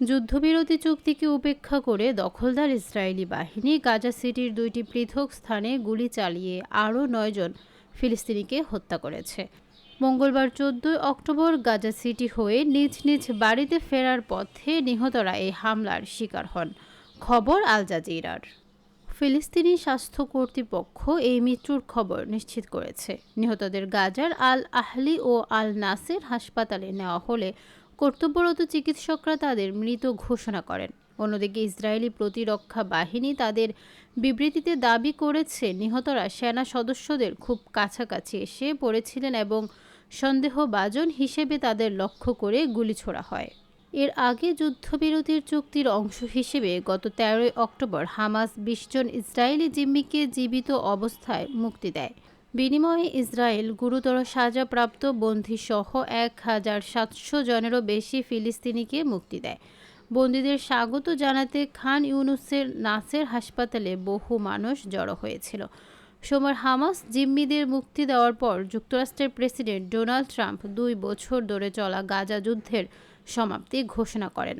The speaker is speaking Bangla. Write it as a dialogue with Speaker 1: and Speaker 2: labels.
Speaker 1: যুদ্ধবিরতি চুক্তিকে উপেক্ষা করে দখলদার ইসরায়েলি বাহিনী গাজা সিটির দুইটি পৃথক স্থানে গুলি চালিয়ে আরও নয়জন ফিলিস্তিনিকে হত্যা করেছে। মঙ্গলবার চোদ্দই অক্টোবর গাজা সিটি হয়ে নিজ নিজ বাড়িতে ফেরার পথে নিহতরা এই হামলার শিকার হন। খবর আল জাজিরার। ফিলিস্তিনি স্বাস্থ্য কর্তৃপক্ষ এই মৃত্যুর খবর নিশ্চিত করেছে। নিহতদের গাজার আল আহলি ও আল নাসের হাসপাতালে নেওয়া হলে কর্তব্যরত চিকিৎসকরা তাদের মৃত ঘোষণা করেন। অন্যদিকে ইসরায়েলি প্রতিরক্ষা বাহিনী তাদের বিবৃতিতে দাবি করেছে, নিহতরা সেনা সদস্যদের খুব কাছাকাছি এসে পড়েছিলেন এবং সন্দেহভাজন হিসেবে তাদের লক্ষ্য করে গুলি ছোড়া হয়। এর আগে যুদ্ধবিরতির চুক্তির অংশ হিসেবে গত তেরোই অক্টোবর হামাস বিশজন ইসরায়েলি জিম্মিকে জীবিত অবস্থায় মুক্তি দেয়। বিনিময়ে ইসরায়েল গুরুতর সাজাপ্রাপ্ত বন্দীসহ এক হাজার সাতশো জনেরও বেশি ফিলিস্তিনিকে মুক্তি দেয়। বন্দীদের স্বাগত জানাতে খান ইউনুসের নাসের হাসপাতালে বহু মানুষ জড়ো হয়েছিল। সোমবার হামাস জিম্মিদের মুক্তি দেওয়ার পর যুক্তরাষ্ট্রের প্রেসিডেন্ট ডোনাল্ড ট্রাম্প দুই বছর ধরে চলা গাজা যুদ্ধের সমাপ্তি ঘোষণা করেন।